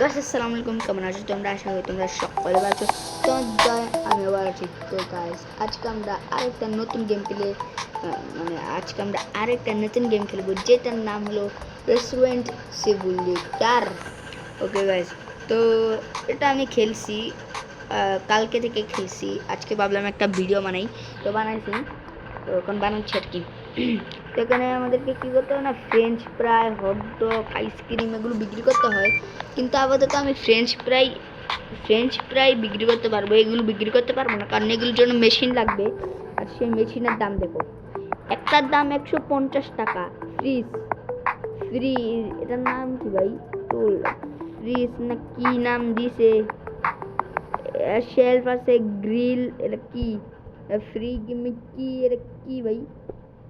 গাছ আসসালামু আলাইকুম কেমন আছো তোমরা? আশা করি তোমরা সকলে আছো। তো জয় আমি আবার আছি। তো গাইস আজকে আমরা আরেকটা নতুন গেম প্লে মানে আজকে আমরা আরেকটা নতুন গেম খেলব, যেটার নাম হলো রেস্টুরেন্ট সিমুলেটার ওকে গাইস তো এটা আমি খেলছি কালকে থেকে খেলছি। আজকে ভাবলাম একটা ভিডিও বানাই। তো বানাইছি। তো এখন বানাচ্ছি আর কি? তো এখানে আমাদেরকে কী করতে হয় না ফ্রেঞ্চ ফ্রাই হটডগ আইসক্রিম এগুলো বিক্রি করতে হয়। কিন্তু আপাতত আমি ফ্রেঞ্চ ফ্রাই ফ্রেঞ্চ ফ্রাই বিক্রি করতে পারব, এগুলো বিক্রি করতে পারব না, কারণ এগুলোর জন্য মেশিন লাগবে। আর সেই মেশিনের দাম দেখো, একটার দাম একশো পঞ্চাশ টাকা ফ্রিজ ফ্রি এটার নাম কি ভাই? তোল ফ্রিজ না কি নাম দিছে? শেলফ আছে গ্রিল এটা কি? ফ্রি কি এটা কি ভাই?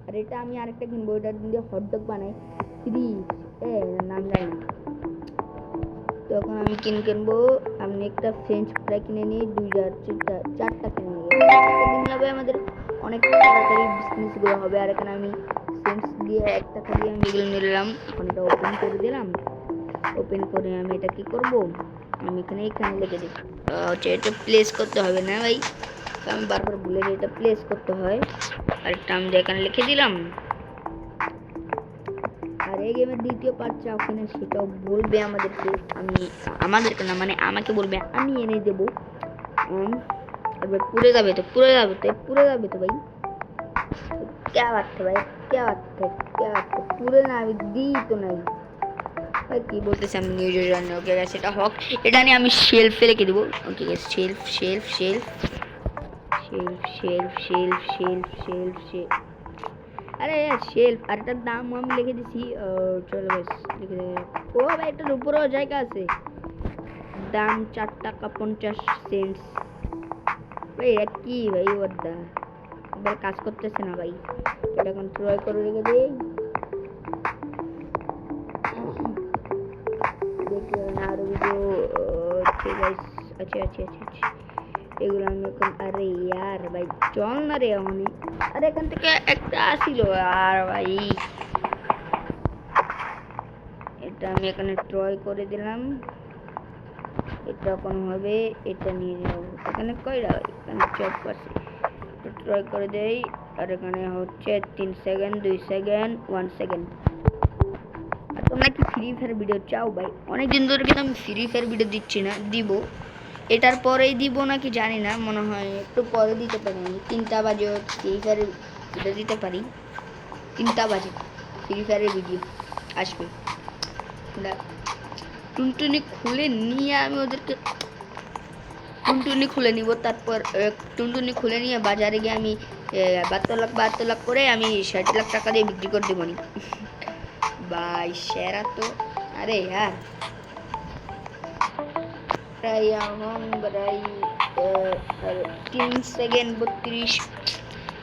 আর এটা আমি আরেকটা কিনবো এটা দিয়ে হটডগ বানাই। ফ্রি এ নাম জানি তখন আমি কিন কিনবো আমি একটা ফ্রেঞ্চ ফ্রাই কিনে নিই দুইটা চারটা চারটা কিনে নিই কিনে হবে আমাদের অনেক তাড়াতাড়ি বিজনেসগুলো হবে। আর এখানে আমি সেন্স দিয়ে এক টাকা দিয়ে আমি এগুলো নিলাম। এখন এটা ওপেন করে দিলাম। ওপেন করে আমি এটা কি করব? আমি এখানে এখানে লিখে দিই। আহ, হচ্ছে এটা প্লেস করতে হবে না ভাই? আমি বারবার ভুলে এটা প্লেস করতে হয়। আর এটা আমি এখানে লিখে দিলাম আর এই গেমের দ্বিতীয় পার্ট চাও কিনা সেটাও বলবে আমাদেরকে আমি আমাদেরকে না মানে আমাকে বলবে আমি এনে দেবো উম, এবার পুড়ে যাবে তো পুড়ে যাবে তো পুড়ে যাবে তো ভাই क्या बात है भाई क्या बात है क्या बात है পুরে না আমি দিই তো নাই ভাই কি বলতেছি আমি নিউজে জানি ওকে গেছে এটা হক এটা নিয়ে আমি শেলফে রেখে দেবো ওকে গেছে shelf shelf shelf shelf shelf shelf shelf shelf. अरे यार, शेल्फ, अरे तो तब दाम वाम लेके जैसी चलो बस, लिख दे। ओ भाई तो ऊपर हो जाए कहाँ से? दाम चार टाका पंचाश सेंट्स भाई ভাই এটা কি ভাই ওদা এবার কাজ করতেছে না ভাই এটা এখন ট্রাই करो लेके दे। দেখলাম আরো ভিডিও ঠিক আছে আচ্ছা আচ্ছা আচ্ছা এগুলো আমি এখন আরে ইয়ার ভাই চল না রে এমনই। আরে এখান থেকে একটা আসিল, আর ভাই। এটা আমি এখানে ট্রয় করে দিলাম। এটা হবে, এটা নিয়ে যাব। এখানে কয়টা? এখানে চপ আছে। ট্রয় করে দেই। আর এখানে হচ্ছে তিন সেকেন্ড দুই সেকেন্ড ওয়ান সেকেন্ড আর তোমরা কি ফ্রি ফায়ার ভিডিও চাও ভাই? অনেক দিন ধরে কিন্তু আমি ফ্রি ফায়ার ভিডিও দিচ্ছি না, দিব। এটার পরেই দিব নাকি জানি না, মনে হয় একটু পরে দিতে পারি। আমি তিনটা বাজে ফ্রি ফায়ারে ভিডিও দিতে পারি। তিনটা বাজে ফ্রি ফায়ারের ভিডিও আসবে। টুনটুনি খুলে নিয়ে আমি ওদেরকে টুনটুনি খুলে নিব, তারপর টুনটুনি খুলে নিয়ে বাজারে গিয়ে আমি বাহাত্তর লাখ বাহাত্তর লাখ করে আমি ষাট লাখ টাকা দিয়ে বিক্রি করে দেবো নি। ভাই, সেরা তো। আরে यार প্রায় এখন প্রায় তিন সেকেন্ড বত্রিশ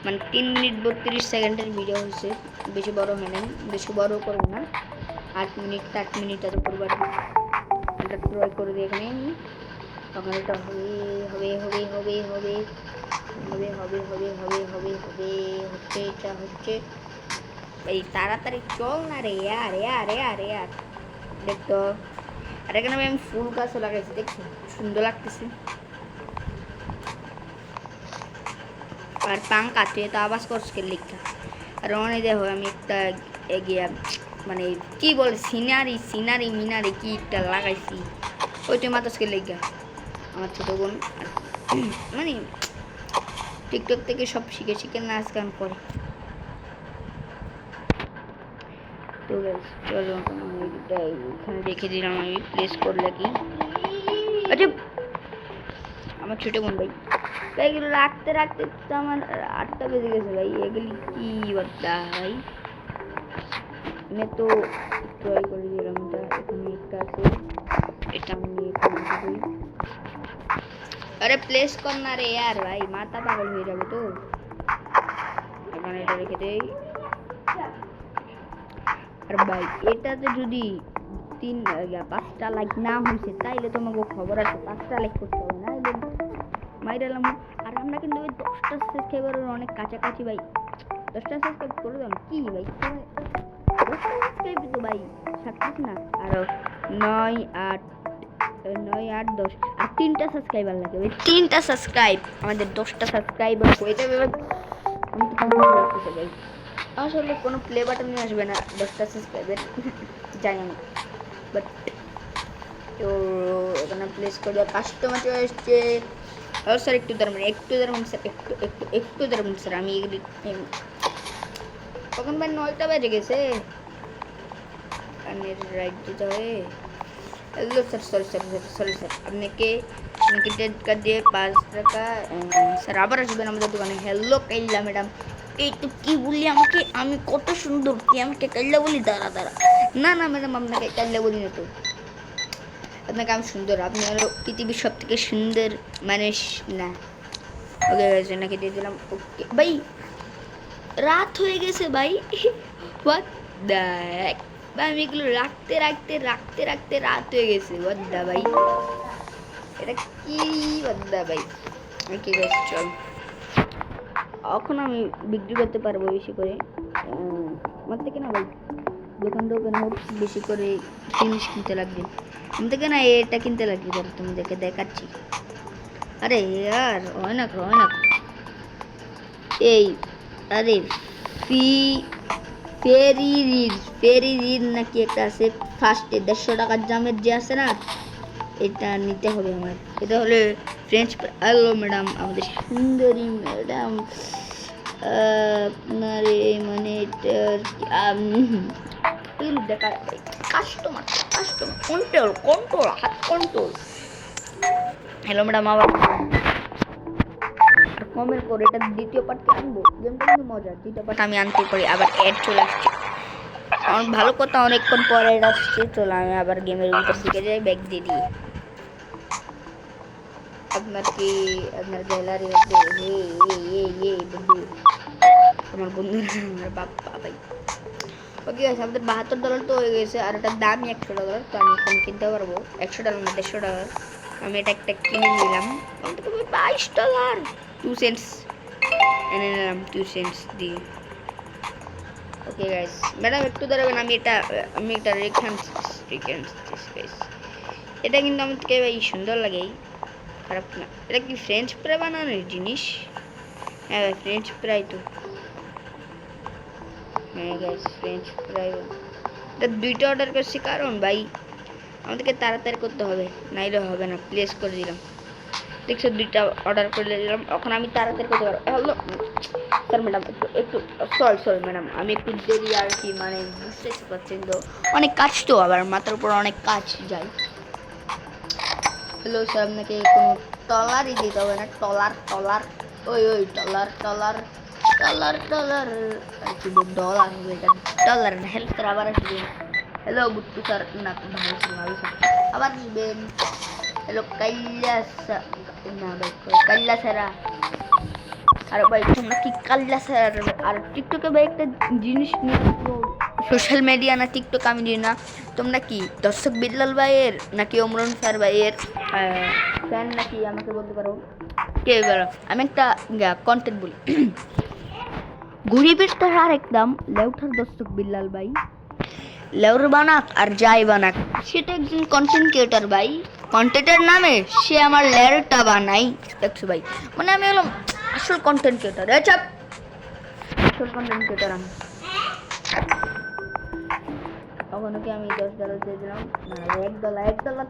মানে তিন মিনিট বত্রিশ সেকেন্ডের ভিডিও হয়েছে বেশি বড় হয় নাই বেশি বড় করব না আট মিনিট আট মিনিট এত করব আর। এটা ট্রয় করে এখানে তখন এটা হবে হবে হবে হবে হবে হবে হবে হবে হবে হবে হবে হচ্ছে এটা হচ্ছে এই তাড়াতাড়ি চল না রে ইয়ার ইয়ার ইয়ার ইয়ার দেখতো আর এখানে আমি ফুল গাছও লাগাইছি, দেখছি, সুন্দর লাগতেছে। আর পাঙ্কা তুই তো আবাস করছে লিখা আর অনেক দেখো, আমি একটা এগিয়ে মানে কি বল, সিনারি সিনারি মিনারি, কি একটা লাগাইছি। ওইটা মাতসকে লেগা আমার ছোটো বোন মানে টিকটক থেকে সব শিখে শিখে নাচ গান করে তো guys, চলো এখন আমি এটা এখানে রেখে দিলাম আমি প্লেস করলে কি আচ্ছা আমার ছোটো বোন ভাই ভাই এগুলো রাখতে রাখতে তো আমার আটটা বেজে গেছে ভাই এগুলি কি বার্তা ভাই এখানে তো ট্রাই করে দিলাম এটা এখানে একটা আছে এটা আমি এখানে রেখে দিই। আরে প্লেস কর না রে यार ভাই মাথা পাগল হয়ে যাবে তো এখানে এটা রেখে দেই আর ভাই, এটাতে যদি তিন পাঁচটা লাইক না হয়েছে তাইলে তোমাকে খবর আছে, পাঁচটা লাইক করতে হবে, না মাইরালাম আর আমরা কিন্তু ওই দশটা সাবস্ক্রাইবারের অনেক কাছাকাছি ভাই। দশটা সাবস্ক্রাইব করে না। কি ভাই? দশটা সাবস্ক্রাইব তো ভাই সাতত্রিশ না? আরও নয় আট নয় আট দশ, আর তিনটা সাবস্ক্রাইবার লাগে ভাই। তিনটা সাবস্ক্রাইব আমাদের দশটা সাবস্ক্রাইবার হয়ে যাবে আমি তো ভাই। আসলে কোনো প্লে বাটনই আসবে না দশটা সাবস্ক্রাইবের জানি আমি বাট তো এখানে প্লেস করে কাস্টমার চলে এসছে। হ্যালো স্যার একটু দাঁড়ান একটু দাঁড়ান স্যার একটু একটু একটু দাঁড়ান স্যার আমি এগুলি কখন ভাই নয়টা বেজে গেছে? কানের রাইট দিতে হবে hello sir sorry sir sorry sir আপনাকে আপনাকে ডেট কার্ড দিয়ে পাঁচ টাকা স্যার আবার আসবেন আমাদের দোকানে। হ্যালো কাইল্লা ম্যাডাম এই তো কি বললি আমাকে? আমি কত সুন্দর তুই আমাকে কাইল্লা বলি? দাঁড়া দাঁড়া। না না, ম্যাডাম, আপনাকে কাইল্লা বলি না তো। আপনাকে আমি সুন্দর, আপনি হলো পৃথিবীর সব থেকে সুন্দর মানুষ, না। ওকে নাকি দিয়ে দিলাম? ওকে। ভাই, রাত হয়ে গেছে, ভাই। হোয়াট দেখ ভাই, আমি এগুলো রাখতে রাখতে রাখতে রাখতে রাত হয়ে গেছে। বদ্দা ভাই? এটা কি? বদ্দা ভাই? কি চল। এখন আমি বিক্রি করতে পারব বেশি করে। আমার থেকে না ভাই দোকান দোকান হোক বেশি করে জিনিস কিনতে লাগবে। আমি থেকে না এটা কিনতে লাগবে ধরো তোমাদেরকে দেখাচ্ছি। আরে আর হয় না এই, আরে ফি, ফেরি রিড ফেরি রিড নাকি একটা আছে? ফার্স্টে দেড়শো টাকার জামের যে আছে না, এটা নিতে হবে আমার। এটা হলে ফ্রেঞ্চ হ্যালো ম্যাডাম আমাদের সুন্দরী ম্যাডাম আপনার মানে দেখা কাস্টমার কাস্টমার কন্ট্রোল কন্ট্রোল হাত কন্ট্রোল হ্যালো ম্যাডাম আবার কমেন্ট করে এটা দ্বিতীয় পার্টকে আনব গেমটা কিন্তু মজার দ্বিতীয় পার্ট আমি আনতে পারি, আবার অ্যাড চলে আসছে। আমার ভালো কথা অনেকক্ষণ পরে অ্যাড আসছে, চলো আমি আবার গেমের ভিতর দিকে যাই ব্যাগ দিয়ে দিই। আপনার কি আপনার গ্যালারি আছে। বন্ধু। আমার বন্ধু আমার বাপ্পা, ভাই। ওকে আছে, আমাদের বাহাত্তর ডলার তো হয়ে গেছে, আর এটার দামই একশো ডলার তো আমি এখন কিনতে পারব। একশো ডলার না, দেড়শো ডলার আমি এটা একটা কিনে নিলাম। কবে বাইশ ডলার টু সেন্টস এনে নিলাম টু সেন্টস দিয়ে। ওকে গাইস ম্যাডাম, একটু দাঁড়াবেন, আমি এটা আমি এটা রেখে রেখে গাইস এটা কিন্তু আমাদেরকে ভাই সুন্দর লাগে। খারাপ না। এটা কি ফ্রেঞ্চ ফ্রাই বানানোর জিনিস? হ্যাঁ ভাই ফ্রেঞ্চ ফ্রাই তো। হ্যাঁ ফ্রেঞ্চ ফ্রাই এটা দুইটা অর্ডার করছি, কারণ ভাই, আমাদেরকে তাড়াতাড়ি করতে হবে, নাইলে হবে না প্লেস করে দিলাম। দেখছ, দুইটা অর্ডার করে দিলাম, এখন আমি তাড়াতাড়ি করতে পারব। হ্যালো, স্যার ম্যাডাম, একটু একটু সরি সরি ম্যাডাম, আমি একটু দেরি আর কি মানে বুঝতেই পারছেন তো। অনেক কাজ তো, আবার মাথার উপর অনেক কাজ যায়। হ্যালো স্যার আপনাকে কোনো টলারই দিতে হবে না টলার টলার ওই ওই টলার টলার টলার টলার আর কি ডলার হবে এটা ডলার না হেল্প স্যার আবার আসবেন হ্যালো বুট্টু স্যার না ভালো স্যার ভালো স্যার আবার আসবেন হ্যালো কৈলাস না ভাই কাল্লা স্যারা আর ভাই তোমরা কি কাল্লা স্যার আর টিকটকে ভাই একটা জিনিস নিয়ে সোশ্যাল মিডিয়া না টিকটক আমি জানি না। তোমরা কি দর্শক বিল্লাল ভাইয়ের নাকি অমরন স্যার ভাইয়ের? ফ্যান নাকি আমাকে বলতে পারো? কে বলো? আমি একটা কন্টেন্ট বলি। গরিবের তার আর একদম লেউঠার দর্শক বিল্লাল ভাই। লেউর বানাক আর যাই বানাক সেটা একজন কন্টেন্ট ক্রিয়েটার ভাই। কন্টেন্টের নামে সে আমার লেয়ারটা বানাই। দেখছ ভাই? মানে আমি হলাম আসল কন্টেন্ট ক্রিয়েটার চাপ। আসল কন্টেন্ট ক্রিয়েটার আমি। কখনো আমি দশ ডলার দিয়ে দিলাম। এক ডলার এক ডলার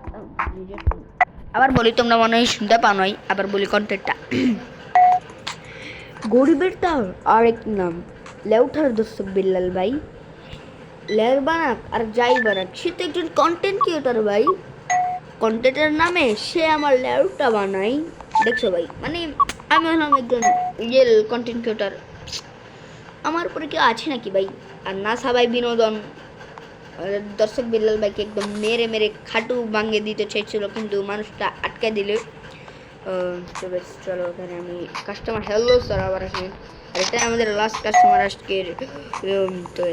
আবার বলি, তোমরা মনে হয় শুনতে পাও নাই, আবার বলি কন্টেন্টটা গরিবের তার আরেক নাম, লেউঠার দর্শক বিল্লাল ভাই। লেয়ার বানাক আর যাই বানাক, সে তো একজন কন্টেন্ট ক্রিয়েটার ভাই। কন্টেন্টের নামে সে আমার লেয়ারটা বানাই দেখছ ভাই? মানে আমি হলাম একজন রিয়েল কন্টেন্ট ক্রিয়েটার আমার উপরে কেউ আছে নাকি ভাই? আর না সবাই বিনোদন। দর্শক বিল্লাল ভাইকে একদম মেরে মেরে খাটু ভাঙিয়ে দিতে চাইছিল কিন্তু মানুষটা আটকে দিল। তো বেশ চলো ওখানে আমি কাস্টমার হ্যালো স্যার আবার আসেন আর এটা আমাদের লাস্ট কাস্টমার আজকের তো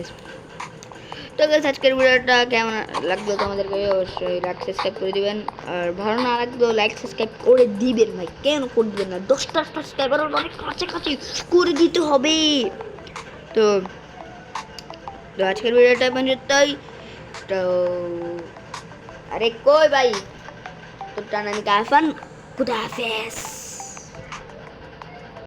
তো guys, আজকের ভিডিওটা কেমন লাগল তোমাদেরকে? অবশ্যই লাইক সাবস্ক্রাইব করে দিবেন। আর ভালো না লাগলেও লাইক সাবস্ক্রাইব করে দিবেন ভাই। কেন করে দিবেন না? দশটা সাবস্ক্রাইবার অনেক কাছাকাছি করে দিতে হবে। তো তো আজকের ভিডিওটা পর্যন্তই। তো আরে কই ভাই তো টানানি কাফান খুদা হাফেজ